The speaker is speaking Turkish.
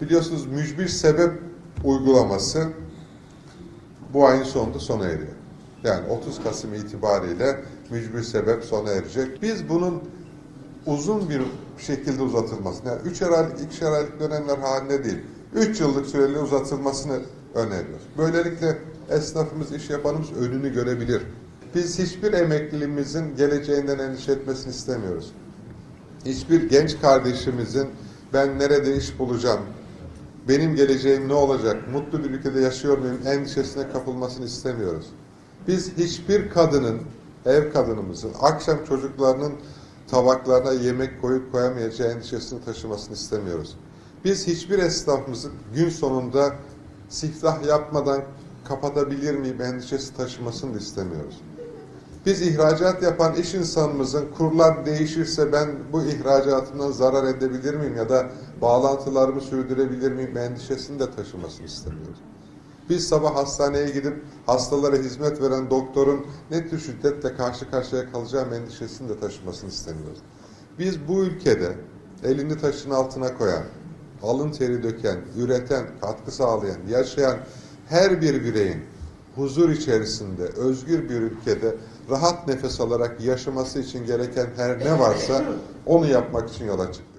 Biliyorsunuz mücbir sebep uygulaması bu ayın sonunda sona eriyor. Yani 30 Kasım itibariyle mücbir sebep sona erecek. Biz bunun uzun bir şekilde uzatılmasını, yani 3 aylık, 2 aylık dönemler halinde değil, 3 yıllık süreli uzatılmasını öneriyoruz. Böylelikle esnafımız, iş yapanımız önünü görebilir. Biz hiçbir emekliliğimizin geleceğinden endişe etmesini istemiyoruz. Hiçbir genç kardeşimizin ben nerede iş bulacağım, benim geleceğim ne olacak, mutlu bir ülkede yaşıyor muyum endişesine kapılmasını istemiyoruz. Biz hiçbir kadının, ev kadınımızın, akşam çocuklarının tabaklarına yemek koyup koyamayacağı endişesini taşımasını istemiyoruz. Biz hiçbir esnafımızın gün sonunda siftah yapmadan kapatabilir miyim endişesi taşımasını istemiyoruz. Biz ihracat yapan iş insanımızın kurlar değişirse ben bu ihracatımdan zarar edebilir miyim ya da bağlantılarımı sürdürebilir miyim endişesini de taşımasını istemiyoruz. Biz sabah hastaneye gidip hastalara hizmet veren doktorun ne tür şiddetle karşı karşıya kalacağım endişesini de taşımasını istemiyoruz. Biz bu ülkede elini taşın altına koyan, alın teri döken, üreten, katkı sağlayan, yaşayan her bir bireyin huzur içerisinde, özgür bir ülkede rahat nefes alarak yaşaması için gereken her ne varsa onu yapmak için yola çıktık.